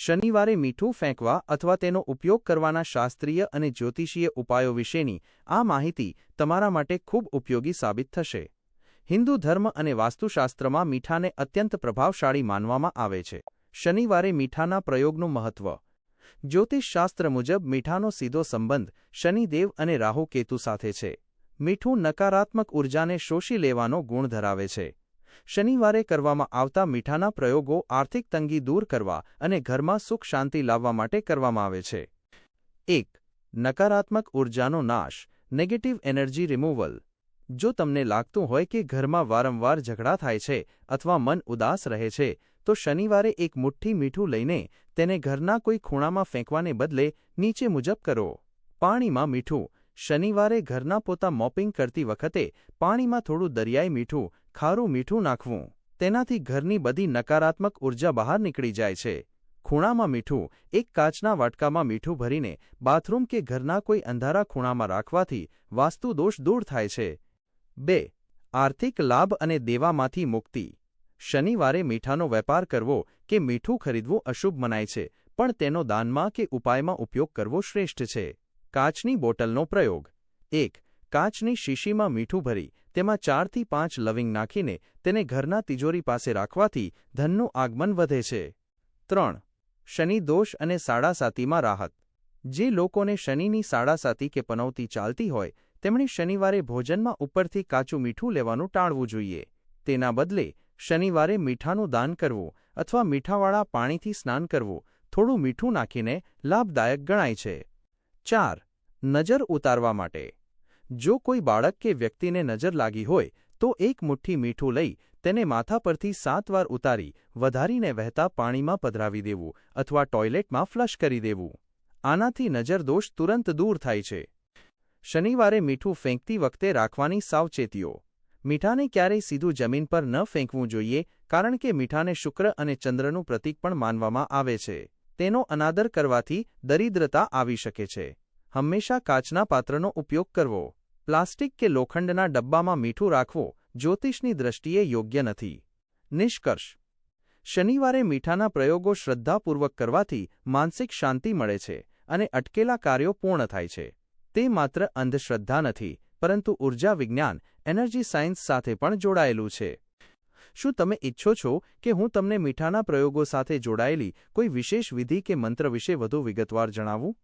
શનિવારે મીઠું ફેંકવા અથવા તેનો ઉપયોગ કરવાના શાસ્ત્રીય અને જ્યોતિષીય ઉપાયો વિશેની આ માહિતી તમારા માટે ખૂબ ઉપયોગી સાબિત થશે. હિન્દુ ધર્મ અને વાસ્તુશાસ્ત્રમાં મીઠાને અત્યંત પ્રભાવશાળી માનવામાં આવે છે. શનિવારે મીઠાના પ્રયોગનું મહત્વ. જ્યોતિષશાસ્ત્ર મુજબ મીઠાનો સીધો સંબંધ શનિદેવ અને રાહુ કેતુ સાથે છે. મીઠું નકારાત્મક ઉર્જાને શોષી લેવાનો ગુણ ધરાવે છે. શનિવારે કરવામાં આવતા મીઠાના પ્રયોગો આર્થિક તંગી દૂર કરવા અને ઘરમાં સુખ શાંતિ લાવવા માટે કરવામાં આવે છે. એક, નકારાત્મક ઉર્જાનો નાશ નેગેટિવ એનર્જી રિમૂવલ જો તમને લાગતું હોય કે ઘરમાં વારંવાર ઝઘડા થાય છે અથવા મન ઉદાસ રહે છે, તો શનિવારે એક મુઠ્ઠી મીઠું લઈને તેને ઘરના કોઈ ખૂણામાં ફેંકવાને બદલે નીચે મુજબ કરો. પાણીમાં મીઠું શનિવારે ઘરના પોતા મોપિંગ કરતી વખતે પાણીમાં થોડું દરિયાઈ મીઠું, ખારું મીઠું નાખવું. તેનાથી ઘરની બધી નકારાત્મક ઊર્જા બહાર નીકળી જાય છે. ખૂણામાં મીઠું, એક કાચના વાટકામાં મીઠું ભરીને બાથરૂમ કે ઘરના કોઈ અંધારા ખૂણામાં રાખવાથી વાસ્તુ દોષ દૂર થાય છે. બે, આર્થિક લાભ અને દેવામાંથી મુક્તિ. શનિવારે મીઠાનો વેપાર કરવો કે મીઠું ખરીદવું અશુભ મનાય છે, પણ તેનો દાનમાં કે ઉપાયમાં ઉપયોગ કરવો શ્રેષ્ઠ છે. કાચની બોટલનો પ્રયોગ. એક, કાચની શીશીમાં મીઠું ભરી, તેમાં ચારથી પાંચ લવિંગ નાખીને તેને ઘરના તિજોરી પાસે રાખવાથી ધનનું આગમન વધે છે. ત્રણ, શનિ દોષ અને સાડાસાતીમાં રાહત. જે લોકોને શનિની સાડાસાતી કે પનવતી ચાલતી હોય, તેમણે શનિવારે ભોજનમાં ઉપરથી કાચું મીઠું લેવાનું ટાળવું જોઈએ. તેના બદલે, શનિવારે મીઠાનું દાન કરવું અથવા મીઠાવાળા પાણીથી સ્નાન કરવું, થોડું મીઠું નાખીને લાભદાયક ગણાય છે. ચાર, નજર ઉતારવા માટે. જો કોઈ બાળક કે વ્યક્તિને નજર લાગી હોય, તો એક મુઠ્ઠી મીઠું લઈ તેને માથા પરથી સાત વાર ઉતારી વધારીને વહેતા પાણીમાં પધરાવી દેવું અથવા ટોયલેટમાં ફ્લશ કરી દેવું. આનાથી નજરદોષ તુરંત દૂર થાય છે. શનિવારે મીઠું ફેંકતી વખતે રાખવાની સાવચેતીઓ. મીઠાને ક્યારેય સીધું જમીન પર ન ફેંકવું જોઈએ, કારણ કે મીઠાને શુક્ર અને ચંદ્રનું પ્રતીક પણ માનવામાં આવે છે. તેનો અનાદર કરવાથી દરિદ્રતા આવી શકે છે. હંમેશા કાચના પાત્રનો ઉપયોગ કરવો. પ્લાસ્ટિક કે લોખંડના ડબ્બામાં મીઠું રાખવું જ્યોતિષની દ્રષ્ટિએ યોગ્ય નથી. નિષ્કર્ષ. શનિવારે મીઠાના પ્રયોગો શ્રદ્ધાપૂર્વક કરવાથી માનસિક શાંતિ મળે છે અને અટકેલા કાર્યો પૂર્ણ થાય છે. તે માત્ર અંધશ્રદ્ધા નથી, પરંતુ ઊર્જા વિજ્ઞાન, એનર્જી સાયન્સ સાથે પણ જોડાયેલું છે. શું તમે ઇચ્છો છો કે હું તમને મીઠાના પ્રયોગો સાથે જોડાયેલી કોઈ વિશેષ વિધિ કે મંત્ર વિશે વધુ વિગતવાર જણાવું?